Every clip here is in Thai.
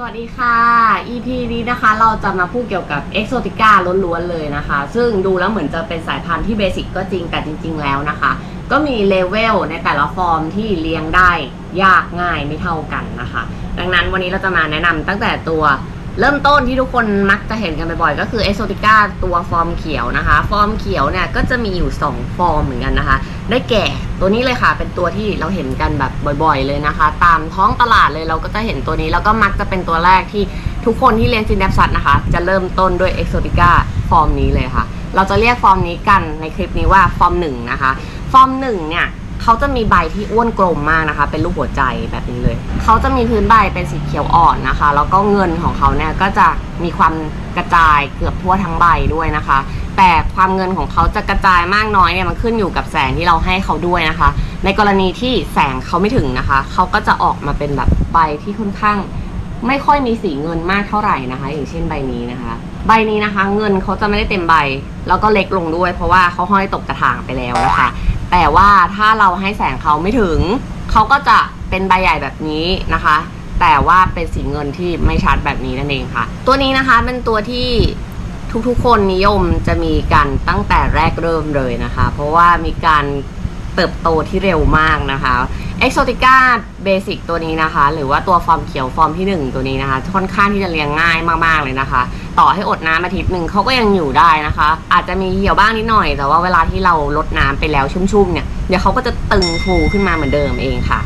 สวัสดีค่ะ EP นี้นะคะเราจะมาพูดเกี่ยวกับเอกโซติก้าล้วนๆเลยนะคะ ซึ่งดูแล้วเหมือนจะเป็นสายพันธุ์ที่เบสิกก็จริงแต่จริง ๆ แล้วนะคะ ก็มีเลเวลในแต่ละฟอร์มที่เลี้ยงได้ยากง่ายไม่เท่ากันนะคะ ดังนั้นวันนี้เราจะมาแนะนำตั้งแต่ตัว เริ่มต้นที่ทุกคนมักจะเห็นกันบ่อยๆ ก็คือ e x o t i c a ตัวฟอร์มเขียวนะคะ ฟอร์มเขียวเนี่ยก็จะมีอยู่ 2 ฟอร์มเหมือนกันนะคะ ได้แก่ตัวนี้เลยค่ะ เป็นตัวที่เราเห็นกันแบบบ่อยๆ เลยนะคะ ตามท้องตลาดเลยเราก็จะเห็นตัวนี้ แล้วก็มักจะเป็นตัวแรกที่ทุกคนที่เลี้ยงจินแดปสัตนะคะ จะเริ่มต้นด้วย e x o t i c a ฟอร์มนี้เลยค่ะ เราจะเรียกฟอร์มนี้กันในคลิปนี้ว่าฟอร์มหนึ่งนะคะ ฟอร์มหนึ่งเนี่ย เขาจะมีใบที่อ้วนกลมมากนะคะ เป็นรูปหัวใจแบบนี้เลย เขาจะมีพื้นใบเป็นสีเขียวอ่อนนะคะ แล้วก็เงินของเขาเนี่ยก็จะมีความกระจายเกือบทั่วทั้งใบด้วยนะคะ แต่ความเงินของเขาจะกระจายมากน้อยเนี่ยมันขึ้นอยู่กับแสงที่เราให้เขาด้วยนะคะ ในกรณีที่แสงเขาไม่ถึงนะคะ เขาก็จะออกมาเป็นแบบใบที่ค่อนข้างไม่ค่อยมีสีเงินมากเท่าไหร่นะคะ อย่างเช่นใบนี้นะคะ ใบนี้นะคะ เงินเขาจะไม่ได้เต็มใบ แล้วก็เล็กลงด้วย เพราะว่าเขาห้อยตกกระถางไปแล้วนะคะ แต่ว่าถ้าเราให้แสงเขาไม่ถึง เขาก็จะเป็นใบใหญ่แบบนี้นะคะ แต่ว่าเป็นสีเงินที่ไม่ชัดแบบนี้นั่นเองค่ะ ตัวนี้นะคะเป็นตัวที่ทุกๆ คนนิยมจะมีกันตั้งแต่แรกเริ่มเลยนะคะ เพราะว่ามีการ เติบโตที่เร็วมากนะคะ Exotica Basic ตัวนี้นะคะ หรือว่าตัวฟอร์มเขียวฟอร์มที่ 1 ตัวนี้นะคะ ค่อนข้างที่จะเลี้ยงง่ายมากๆเลยนะคะ ต่อให้อดน้ำอาทิตย์หนึ่งเขาก็ยังอยู่ได้นะคะ อาจจะมีเหี่ยวบ้างนิดหน่อย แต่ว่าเวลาที่เราลดน้ำไปแล้วชุ่มๆเนี่ยเดี๋ยวเขาก็จะตึงฟูขึ้นมาเหมือนเดิมเองค่ะ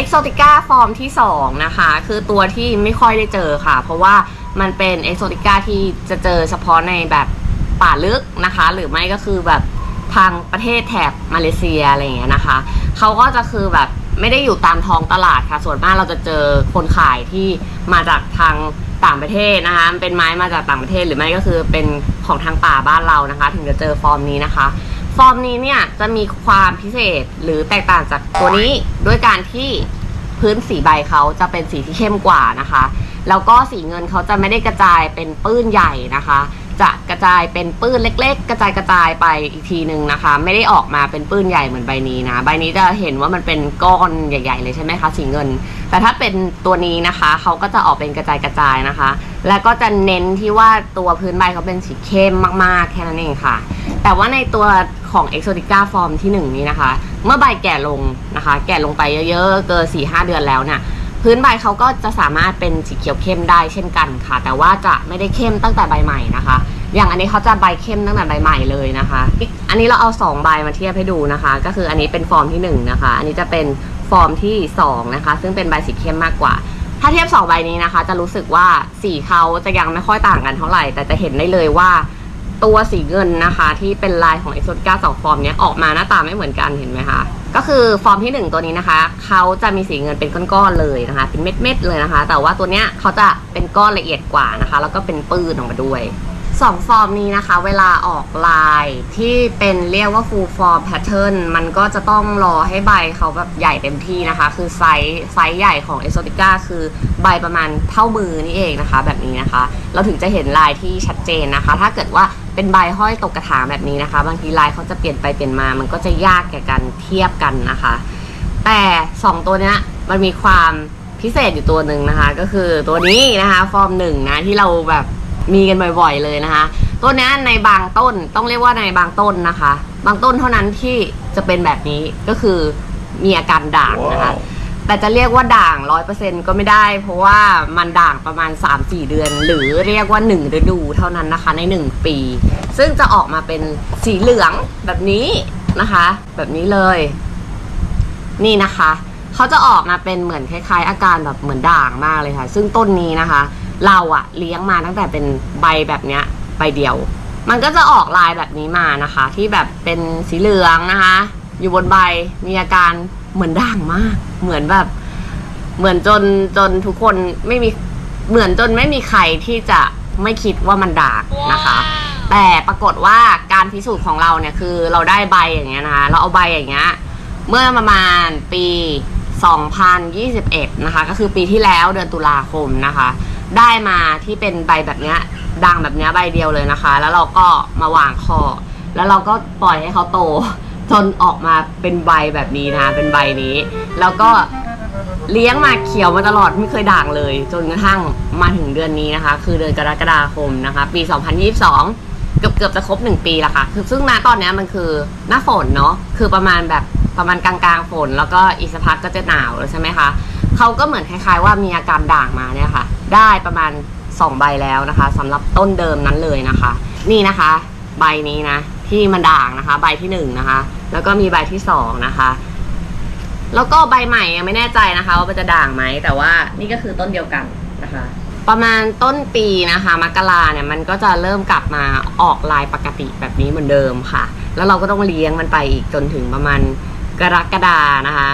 Exotica ฟอร์มที่ 2 นะคะ คือตัวที่ไม่ค่อยได้เจอค่ะ เพราะว่ามันเป็น Exotica ที่จะเจอเฉพาะในแบบป่าลึกนะคะ หรือไม่ก็คือแบบ ทางประเทศแถบมาเลเซียอะไรอย่างเงี้ยนะคะเขาก็จะคือแบบไม่ได้อยู่ตามท้องตลาดค่ะ ส่วนมากเราจะเจอคนขายที่มาจากทางต่างประเทศนะคะเป็นไม้มาจากต่างประเทศหรือไม่ก็คือเป็นของทางป่าบ้านเรานะคะ ถึงจะเจอฟอร์มนี้นะคะ ฟอร์มนี้เนี่ยจะมีความพิเศษหรือแตกต่างจากตัวนี้ด้วยการที่พื้นสีใบเขาจะเป็นสีที่เข้มกว่านะคะ แล้วก็สีเงินเขาจะไม่ได้กระจายเป็นปื้นใหญ่นะคะ จะกระจายเป็นปื้นเล็ก ๆ กระจายกระจายไปอีกทีหนึ่งนะคะ ไม่ได้ออกมาเป็นปื้นใหญ่เหมือนใบนี้นะ ใบนี้จะเห็นว่ามันเป็นก้อนใหญ่ ๆ เลยใช่ไหมคะสีเงิน แต่ถ้าเป็นตัวนี้นะคะเขาก็จะออกเป็นกระจายกระจายนะคะ แล้วก็จะเน้นที่ว่าตัวพื้นใบเขาเป็นสีเข้มมากๆแค่นั้นเองค่ะ แต่ว่าในตัวของ Exotica Form ที่ 1 นี้นะคะ เมื่อใบแก่ลงนะคะ แก่ลงไปเยอะๆ เกิน4 5 เดือนแล้วเนี่ย พื้นใบเขาก็จะสามารถเป็นสีเขียวเข้มได้เช่นกันค่ะ แต่ว่าจะไม่ได้เข้มตั้งแต่ใบใหม่นะคะ อย่างอันนี้เขาจะใบเข้มตั้งแต่ใบใหม่เลยนะคะ อันนี้เราเอา2ใบมาเทียบให้ดูนะคะ ก็คืออันนี้เป็นฟอร์มที่1นะคะ อันนี้จะเป็นฟอร์มที่2นะคะ ซึ่งเป็นใบสีเข้มมากกว่า ถ้าเทียบ2ใบนี้นะคะ จะรู้สึกว่าสีเขาจะยังไม่ค่อยต่างกันเท่าไหร่ แต่จะเห็นได้เลยว่าตัวสีเงินนะคะ ที่เป็นลายของ Exotica สองฟอร์มเนี้ยออกมาหน้าตาไม่เหมือนกันเห็นไหมคะ ก็คือฟอร์มที่ 1 ตัวนี้นะคะ เขาจะมีสีเงินเป็นก้อนๆเลยนะคะ เป็นเม็ดๆเลยนะคะ แต่ว่าตัวเนี้ยเขาจะเป็นก้อนละเอียดกว่านะคะ แล้วก็เป็นปื้นออกมาด้วยสองฟอร์มนี้นะคะ เวลาออกลายที่เป็นเรียกว่า full form pattern มันก็จะต้องรอให้ใบเขาแบบใหญ่เต็มที่นะคะ คือไซส์ไซส์ใหญ่ของ Exotica คือใบประมาณเท่ามือนี่เองนะคะ แบบนี้นะคะ เราถึงจะเห็นลายที่ชัดเจนนะคะ ถ้าเกิดว่า เป็นใบห้อยตกกระถางแบบนี้นะคะ บางทีลายเขาจะเปลี่ยนไปเปลี่ยนมา มันก็จะยากแก่การเทียบกันนะคะ แต่ 2 ตัวเนี้ยมันมีความพิเศษอยู่ตัวหนึ่งนะคะ ก็คือตัวนี้นะคะฟอร์มหนึ่งนะที่เราแบบมีกันบ่อยๆเลยนะคะ ตัวนี้ในบางต้นต้องเรียกว่าในบางต้นนะคะ บางต้นเท่านั้นที่จะเป็นแบบนี้ก็คือมีอาการด่างนะคะ แต่จะเรียกว่าด่างร้อยเปอร์เซ็นก็ไม่ได้ เพราะว่ามันด่างประมาณ 3-4 เดือน หรือเรียกว่า1ฤดูเท่านั้นนะคะใน 1 ปี ซึ่งจะออกมาเป็นสีเหลืองแบบนี้นะคะ แบบนี้เลย นี่นะคะเขาจะออกมาเป็นเหมือนคล้าย ๆ อาการแบบเหมือนด่างมากเลยค่ะ ซึ่งต้นนี้นะคะ เราอะเลี้ยงมาตั้งแต่เป็นใบแบบเนี้ยใบเดียว มันก็จะออกลายแบบนี้มานะคะ ที่แบบเป็นสีเหลืองนะคะ อยู่บนใบมีอาการเหมือนด่างมาก เหมือนแบบ เหมือนจนจนทุกคนไม่มีเหมือนจนไม่มีใครที่จะไม่คิดว่ามันด่างนะคะ แต่ปรากฏว่าการพิสูจน์ของเราเนี่ยคือเราได้ใบอย่างเงี้ยนะคะเราเอาใบอย่างเงี้ยเมื่อประมาณปี 2021 นะคะ ก็คือปีที่แล้วเดือนตุลาคมนะคะ ได้มาที่เป็นใบแบบเนี้ยด่างแบบเนี้ยใบเดียวเลยนะคะ แล้วเราก็มาวางคอ แล้วเราก็ปล่อยให้เขาโต จนออกมาเป็นใบแบบนี้นะคะเป็นใบนี้ แล้วก็เลี้ยงมาเขียวมาตลอดไม่เคยด่างเลย จนกระทั่งมาถึงเดือนนี้นะคะ คือเดือนกรกฎาคมนะคะ ปี 2022 เกือบเกือบจะครบ 1 ปีล้วค่ะ คือซึ่งณตอนนี้มันคือหน้าฝนเนาะคือประมาณแบบประมาณกลางๆฝน แล้วก็อีกสักพักก็จะหนาวแล้วใช่ไหมคะเขาก็เหมือนคล้ายๆ ว่ามีอาการด่างมาเนี่ยค่ะ ได้ประมาณ 2 ใบแล้วนะคะสำหรับต้นเดิมนั้นเลยนะคะ นี่นะคะ ใบนี้นะที่มันด่างนะคะ ใบที่หนึ่งนะคะ แล้วก็มีใบที่สองนะคะ แล้วก็ใบใหม่ยังไม่แน่ใจนะคะ ว่ามันจะด่างไหม แต่ว่านี่ก็คือต้นเดียวกันนะคะ ประมาณต้นปีนะคะมกราเนี่ยมันก็จะเริ่มกลับมาออกลายปกติแบบนี้เหมือนเดิมค่ะ แล้วเราก็ต้องเลี้ยงมันไปอีกจนถึงประมาณกรกฎานะคะ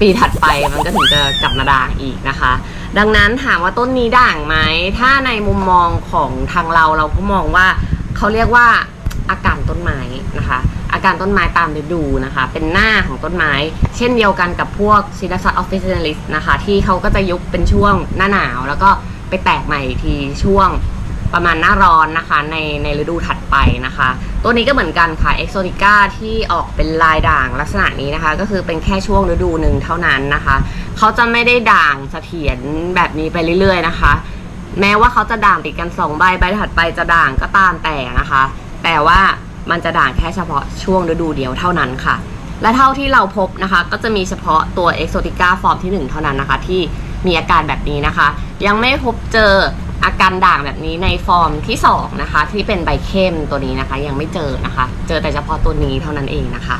ปีถัดไปมันก็ถึงจะกลับมาด่างอีกนะคะ ดังนั้นถามว่าต้นนี้ด่างไหมถ้าในมุมมองของทางเราเราก็มองว่าเขาเรียกว่า อาการต้นไม้นะคะ อาการต้นไม้ตามฤดูนะคะ เป็นหน้าของต้นไม้ เช่นเดียวกันกับพวกซินัสออฟฟิศเนลิสนะคะ ที่เขาก็จะยุบเป็นช่วงหน้าหนาว แล้วก็ไปแตกใหม่ทีช่วงประมาณหน้าร้อนนะคะในในฤดูถัดไปนะคะ ตัวนี้ก็เหมือนกันค่ะเอ็กโซติก้าที่ออกเป็นลายด่างลักษณะนี้นะคะ ก็คือเป็นแค่ช่วงฤดูหนึ่งเท่านั้นนะคะ เขาจะไม่ได้ด่างเสถียรแบบนี้ไปเรื่อย ๆ นะคะ แม้ว่าเขาจะด่างติดกันสองใบใบถัดไปจะด่างก็ตามแต่นะคะ แต่ว่ามันจะด่างแค่เฉพาะช่วงฤดูเดียวเท่านั้นค่ะ และเท่าที่เราพบนะคะ ก็จะมีเฉพาะตัว Exotica ฟอร์มที่ 1 เท่านั้นนะคะ ที่มีอาการแบบนี้นะคะ ยังไม่พบเจออาการด่างแบบนี้ในฟอร์มที่ 2 นะคะ ที่เป็นใบเข้มตัวนี้นะคะ ยังไม่เจอนะคะ เจอแต่เฉพาะตัวนี้เท่านั้นเองนะคะ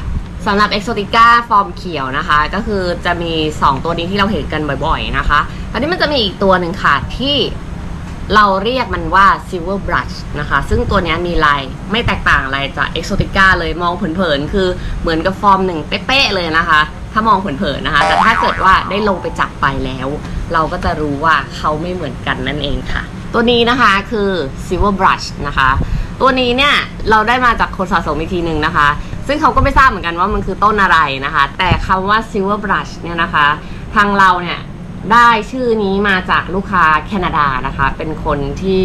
สำหรับ Exotica ฟอร์มเขียวนะคะ ก็คือจะมี 2 ตัวนี้ที่เราเห็นกันบ่อยๆนะคะ ตอนนี้มันจะมีอีกตัวหนึ่งค่ะที่ เราเรียกมันว่า silver brush นะคะ ซึ่งตัวนี้มีลายไม่แตกต่างอะไรจาก exotica เลยมองเผินๆ คือเหมือนกับฟอร์มหนึ่งเป๊ะๆเลยนะคะ ถ้ามองเผินๆนะคะ แต่ถ้าเกิดว่าได้ลงไปจับไปแล้ว เราก็จะรู้ว่าเขาไม่เหมือนกันนั่นเองค่ะ ตัวนี้นะคะคือ silver brush นะคะ ตัวนี้เนี่ยเราได้มาจากคนสะสมอีกทีหนึ่งนะคะ ซึ่งเขาก็ไม่ทราบเหมือนกันว่ามันคือต้นอะไรนะคะ แต่คำว่า silver brush เนี่ยนะคะ ทางเราเนี่ย ได้ชื่อนี้มาจากลูกค้าแคนาดานะคะ เป็นคนที่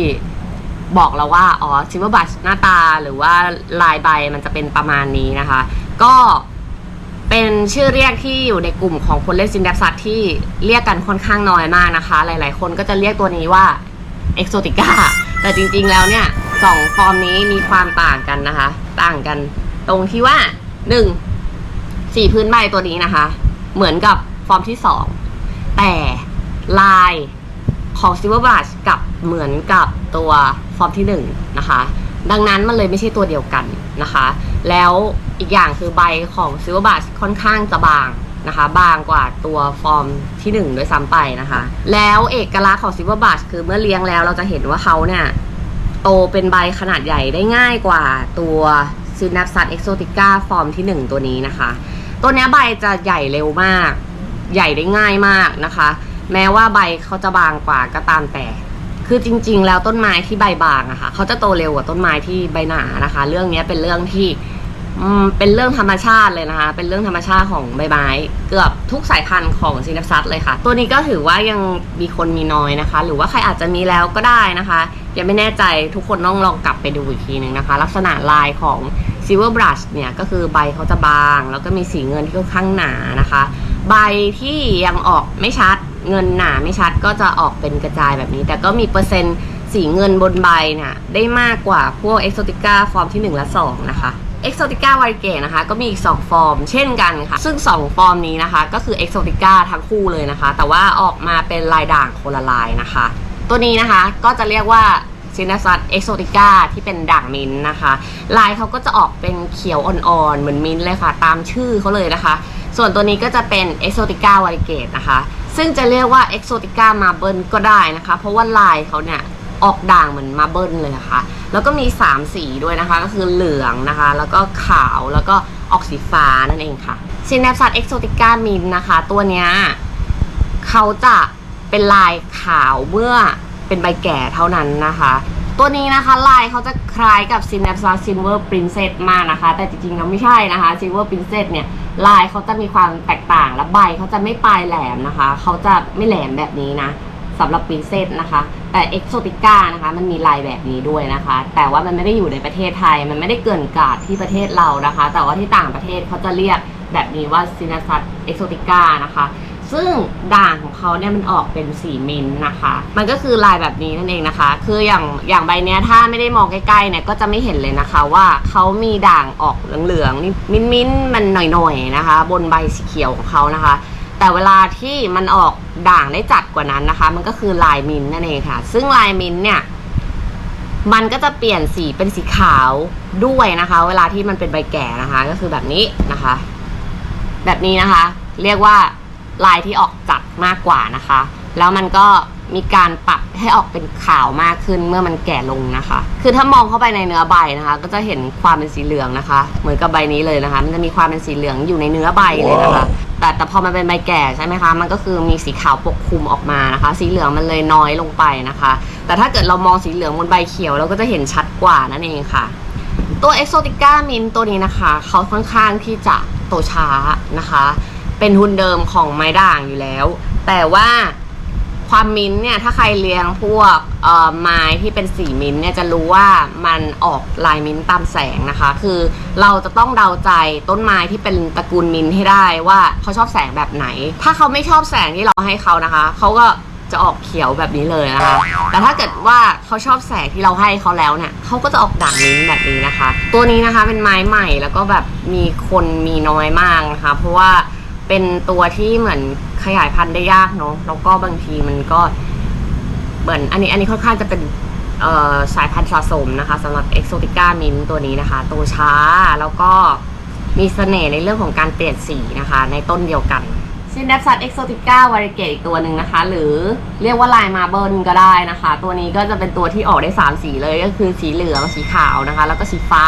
บอกเราว่า อ๋อซิลเวอร์บัชหน้าตาหรือว่าลายใบมันจะเป็นประมาณนี้นะคะ ก็เป็นชื่อเรียกที่อยู่ในกลุ่มของคนเล่นซินแดปซัตที่เรียกกันค่อนข้างน้อยมากนะคะ หลายๆ คนก็จะเรียกตัวนี้ว่าเอ็กโซติก้าแต่จริงๆแล้วเนี่ยสองฟอร์มนี้มีความต่างกันนะคะ ต่างกันตรงที่ว่าหนึ่งสีพื้นใบตัวนี้นะคะ เหมือนกับฟอร์มที่สอง แต่ลายของ Silver Brush กับเหมือนกับตัวฟอร์มที่1นงนะคะ ดังนั้นมันเลยไม่ใช่ตัวเดียวกันนะคะ แล้วอีกอย่างคือใบของ Silver Brush ค่อนข้างจะบางนะคะ บางกว่าตัวฟอร์มที่ 1 ด้วยซ้ำไปนะคะ แล้วเอกลักษณ์ของ Silver Brush คือเมื่อเลี้ยงแล้วเราจะเห็นว่าเขาเนี่ย โตเป็นใบขนาดใหญ่ได้ง่ายกว่าตัว Synapsat Exotica ฟอร์มที่ 1 ตัวนี้นะคะ ตัวนี้ใบจะใหญ่เร็วมาก ใหญ่ได้ง่ายมากนะคะ แม้ว่าใบเขาจะบางกว่าก็ตามแต่ คือจริง ๆ แล้วต้นไม้ที่ใบบางอะค่ะเขาจะโตเร็วกว่าต้นไม้ที่ใบหนานะคะ เรื่องนี้เป็นเรื่องที่เป็นเรื่องธรรมชาติเลยนะคะ เป็นเรื่องธรรมชาติของใบไม้ เกือบทุกสายพันธุ์ของซินัซัสเลยค่ะ ตัวนี้ก็ถือว่ายังมีคนมีน้อยนะคะ หรือว่าใครอาจจะมีแล้วก็ได้นะคะ ยังไม่แน่ใจทุกคนต้องลองกลับไปดูอีกทีหนึ่งนะคะ ลักษณะลายของ Silver Brush เนี่ยก็คือใบเขาจะบาง แล้วก็มีสีเงินที่ค่อนข้างหนานะคะ ใบที่ยังออกไม่ชัด เงินหนาไม่ชัดก็จะออกเป็นกระจายแบบนี้ แต่ก็มีเปอร์เซ็นต์สีเงินบนใบเนี่ยได้มากกว่าพวก Exotica ฟอร์มที่ 1 และ 2 นะคะ Exotica v a r i g a t e นะคะ ก็มีอีก 2 ฟอร์ม เช่นกันค่ะ ซึ่ง 2 ฟอร์มนี้นะคะ ก็คือ Exotica ทั้งคู่เลยนะคะ แต่ว่าออกมาเป็นลายด่างคนละลายนะคะ ตัวนี้นะคะก็จะเรียกว่าซินาซัตเอ็กโซติก้าที่เป็นด่างมิ้นนะคะ ลายเขาก็จะออกเป็นเขียวอ่อนๆ เหมือนมิ้นเลยค่ะ ตามชื่อเขาเลยนะคะ ส่วนตัวนี้ก็จะเป็นเอ็กโซติก้าวาริเกตนะคะ ซึ่งจะเรียกว่าเอ็กโซติก้ามาเบิลก็ได้นะคะ เพราะว่าลายเขาเนี่ยออกด่างเหมือนมาเบิลเลยนะคะ แล้วก็มี 3 สีด้วยนะคะ ก็คือเหลืองนะคะ แล้วก็ขาว แล้วก็ออกสีฟ้านั่นเองค่ะซินแนปซัตเอ็กโซติก้ามินนะคะ ตัวเนี้ยเขาจะเป็นลายขาวเมื่อเป็นใบแก่เท่านั้นนะคะ ตัวนี้นะคะลายเขาจะคล้ายกับ Synapsa Silver Princess มากนะคะ แต่จริงๆแล้วไม่ใช่นะคะ Silver Princess เนี่ยลายเขาจะมีความแตกต่างและใบเขาจะไม่ปลายแหลมนะคะ เขาจะไม่แหลมแบบนี้นะสำหรับ Princess นะคะ แต่ Exotica นะคะ มันมีลายแบบนี้ด้วยนะคะ แต่ว่ามันไม่ได้อยู่ในประเทศไทย มันไม่ได้เกินกาดที่ประเทศเรานะคะ แต่ว่าที่ต่างประเทศเขาจะเรียกแบบนี้ว่า Synapsa Exotica นะคะ ซึ่งด่างของเขาเนี่ยมันออกเป็นสีมินนะคะ มันก็คือลายแบบนี้นั่นเองนะคะ คืออย่างอย่างใบเนี้ยถ้าไม่ได้มองใกล้ๆเนี่ยก็จะไม่เห็นเลยนะคะ ว่าเขามีด่างออกเหลืองๆนี่มิ้นมันหน่อยๆนะคะ บนใบสีเขียวของเขานะคะ แต่เวลาที่มันออกด่างได้จัดกว่านั้นนะคะ มันก็คือลายมินนั่นเองค่ะ ซึ่งลายมินเนี่ยมันก็จะเปลี่ยนสีเป็นสีขาวด้วยนะคะ เวลาที่มันเป็นใบแก่นะคะ ก็คือแบบนี้นะคะ แบบนี้นะคะ เรียกว่า ลายที่ออกจัดมากกว่านะคะ แล้วมันก็มีการปรับให้ออกเป็นขาวมากขึ้นเมื่อมันแก่ลงนะคะ คือถ้ามองเข้าไปในเนื้อใบนะคะ ก็จะเห็นความเป็นสีเหลืองนะคะ เหมือนกับใบนี้เลยนะคะ มันจะมีความเป็นสีเหลืองอยู่ในเนื้อใบเลยนะคะ แต่แต่พอมันเป็นใบแก่ใช่ไหมคะ มันก็คือมีสีขาวปกคลุมออกมานะคะ สีเหลืองมันเลยน้อยลงไปนะคะ แต่ถ้าเกิดเรามองสีเหลืองบนใบเขียวเราก็จะเห็นชัดกว่านั่นเองค่ะ ตัว Exotica Mint ตัวนี้นะคะ เขาค่อนข้างที่จะโตช้านะคะ เป็นทุนเดิมของไม้ด่างอยู่แล้ว แต่ว่าความมิ้นเนี่ยถ้าใครเลี้ยงพวกเอ่อไม้ที่เป็นสีมิ้นเนี่ยจะรู้ว่ามันออกลายมิ้นตามแสงนะคะ คือเราจะต้องเดาใจต้นไม้ที่เป็นตระกูลมิ้นให้ได้ว่าเขาชอบแสงแบบไหน ถ้าเขาไม่ชอบแสงที่เราให้เขานะคะเขาก็จะออกเขียวแบบนี้เลยนะคะ แต่ถ้าเกิดว่าเขาชอบแสงที่เราให้เขาแล้วเนี่ยเขาก็จะออกด่างมิ้นแบบนี้นะคะ ตัวนี้นะคะเป็นไม้ใหม่แล้วก็แบบมีคนมีน้อยมากนะคะ เพราะว่า เป็นตัวที่เหมือนขยายพันธุ์ได้ยากเนาะแล้วก็บางทีมันก็เหมือนอันนี้อันนี้ค่อนข้างจะเป็นสายพันธุ์สะสมนะคะสำหรับ Exotica Mint ตัวนี้นะคะ ตัวช้าแล้วก็มีเสน่ห์ในเรื่องของการเปลี่ยนสีนะคะ ในต้นเดียวกันซินแดปซัต Exotica v a r i g a t e อีกตัวหนึ่งนะคะ หรือเรียกว่าลายมาเบิลก็ได้นะคะ ตัวนี้ก็จะเป็นตัวที่ออกได้ 3 สีเลยก็คือสีเหลืองสีขาวนะคะ แล้วก็สีฟ้า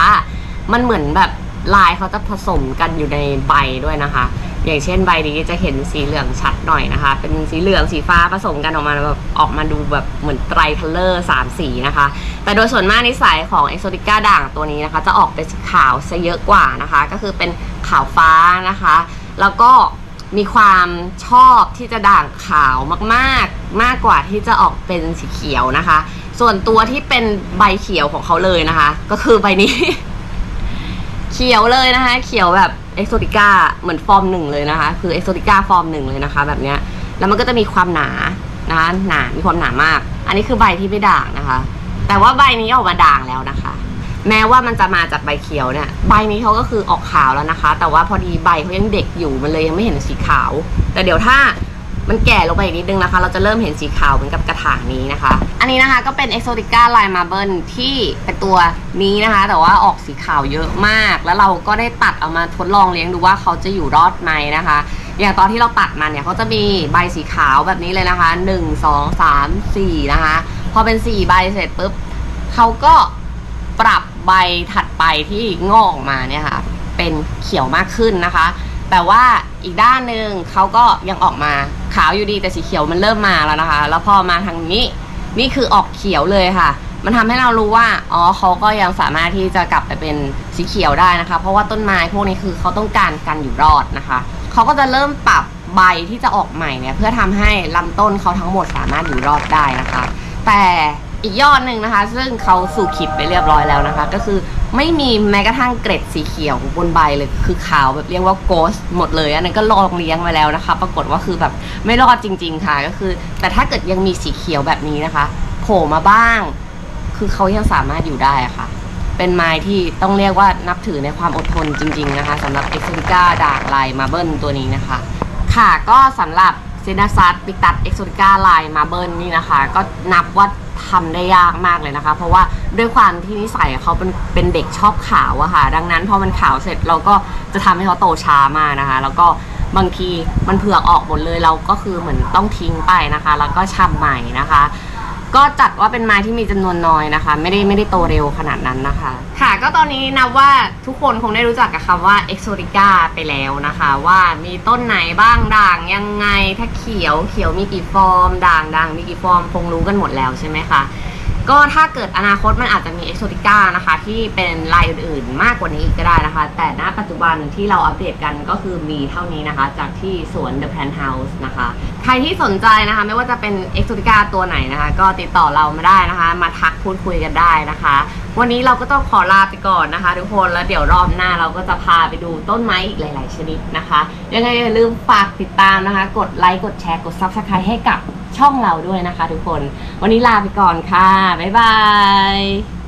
มันเหมือนแบบลายเขาจะผสมกันอยู่ในใบด้วยนะคะ อย่างเช่นใบนี้จะเห็นสีเหลืองชัดหน่อยนะคะ เป็นสีเหลืองสีฟ้าผสมกันออกมาแบบออกมาดูแบบเหมือนไตรคัลเลอร์สามสีนะคะ แต่โดยส่วนมากนิสัยของ Exotica ด่างตัวนี้นะคะ จะออกเป็นขาวซะเยอะกว่านะคะ ก็คือเป็นขาวฟ้านะคะ แล้วก็มีความชอบที่จะด่างขาวมากๆ มากกว่าที่จะออกเป็นสีเขียวนะคะ ส่วนตัวที่เป็นใบเขียวของเขาเลยนะคะ ก็คือใบนี้ เขียวเลยนะคะ เขียวแบบ เอ็กโซติก้าเหมือนฟอร์มหนึ่งเลยนะคะ คือเอ็กโซติก้าฟอร์มหนึ่งเลยนะคะ แบบเนี้ยแล้วมันก็จะมีความหนานะคะหนามีความหนามาก อันนี้คือใบที่ไม่ด่างนะคะ แต่ว่าใบนี้ออกมาด่างแล้วนะคะ แม้ว่ามันจะมาจากใบเขียวเนี่ยใบนี้เขาก็คือออกขาวแล้วนะคะ แต่ว่าพอดีใบเขายังเด็กอยู่มันเลยยังไม่เห็นสีขาว แต่เดี๋ยวถ้า มันแก่ลงไปอีกนิดนึงนะคะ เราจะเริ่มเห็นสีขาวเหมือนกับกระถางนี้นะคะ อันนี้นะคะก็เป็น Exotica Lime Marble ที่เป็นตัวนี้นะคะ แต่ว่าออกสีขาวเยอะมาก แล้วเราก็ได้ตัดเอามาทดลองเลี้ยงดูว่าเขาจะอยู่รอดไหมนะคะ อย่างตอนที่เราตัดมันเนี่ยเขาจะมีใบสีขาวแบบนี้เลยนะคะ 1 2 3 4 นะคะ พอเป็น 4 ใบเสร็จปุ๊บเขาก็ปรับใบถัดไปที่งอกออกมาเนี่ยค่ะ เป็นเขียวมากขึ้นนะคะ แต่ว่าอีกด้านหนึ่งเขาก็ยังออกมา ขาวอยู่ดีแต่สีเขียวมันเริ่มมาแล้วนะคะ แล้วพอมาทางนี้ นี่คือออกเขียวเลยค่ะ มันทำให้เรารู้ว่าอ๋อเขาก็ยังสามารถที่จะกลับไปเป็นสีเขียวได้นะคะ เพราะว่าต้นไม้พวกนี้คือเขาต้องการการอยู่รอดนะคะเขาก็จะเริ่มปรับใบที่จะออกใหม่เนี่ยเพื่อทำให้ลำต้นเขาทั้งหมดสามารถอยู่รอดได้นะคะ แต่ อีกยอดหนึ่งนะคะ ซึ่งเขาสู่ขิดไปเรียบร้อยแล้วนะคะ ก็คือไม่มีแม้กระทั่งเกร็ดสีเขียวบนใบเลยคือขาวแบบเรียกว่าโกสหมดเลยอันนั้นก็ลองเลี้ยงมาแล้วนะคะ ปรากฏว่าคือแบบไม่รอดจริง ๆ ค่ะก็คือ แต่ถ้าเกิดยังมีสีเขียวแบบนี้นะคะโผล่มาบ้าง คือเขายังสามารถอยู่ได้ะค่ะ เป็นไม้ที่ต้องเรียกว่านับถือในความอดทนจริง ๆ นะคะสำหรับ e x o t i c a ด่างลายมาเบิลตัวนี้นะคะ ค่ะก็สำหรับ เซนาซัตปิตัดเอ็กโซติก้าลายมาเบิลนี่นะคะ ก็นับว่าทำได้ยากมากเลยนะคะ เพราะว่าด้วยความที่นิสัยเขาเป็นเป็นเด็กชอบขาวอะค่ะ ดังนั้นพอมันขาวเสร็จเราก็จะทำให้เขาโตช้ามากนะคะ แล้วก็บางทีมันเผือกออกหมดเลยเราก็คือเหมือนต้องทิ้งไปนะคะ แล้วก็ชำใหม่นะคะ ก็จัดว่าเป็นไม้ที่มีจำนวนน้อยนะคะ ไม่ได้ไม่ได้โตเร็วขนาดนั้นนะคะ ค่ะก็ตอนนี้นับว่าทุกคนคงได้รู้จักกับคำว่า Exotica ไปแล้วนะคะ ว่ามีต้นไหนบ้างด่างยังไงถ้าเขียวเขียวมีกี่ฟอร์ม ด่างด่างมีกี่ฟอร์มคงรู้กันหมดแล้วใช่ไหมคะ ก็ถ้าเกิดอนาคตมันอาจจะมีเอ็กโซติก้านะคะ ที่เป็นลายอื่นๆ มากกว่านี้อีกก็ได้นะคะ แต่ณปัจจุบันที่เราอัปเดตกันก็คือมีเท่านี้นะคะ จากที่สวน The Plant House นะคะ ใครที่สนใจนะคะ ไม่ว่าจะเป็นเอ็กโซติก้าตัวไหนนะคะ ก็ติดต่อเรามาได้นะคะ มาทักพูดคุยกันได้นะคะ วันนี้เราก็ต้องขอลาไปก่อนนะคะ ทุกคนแล้วเดี๋ยวรอบหน้าเราก็จะพาไปดูต้นไม้อีกหลาย ๆ ชนิดนะคะยังไงอย่าลืมฝากติดตามนะคะ กดไลค์กดแชร์กด Subscribe ให้กับ ช่องเราด้วยนะคะทุกคน วันนี้ลาไปก่อนค่ะ บ๊ายบาย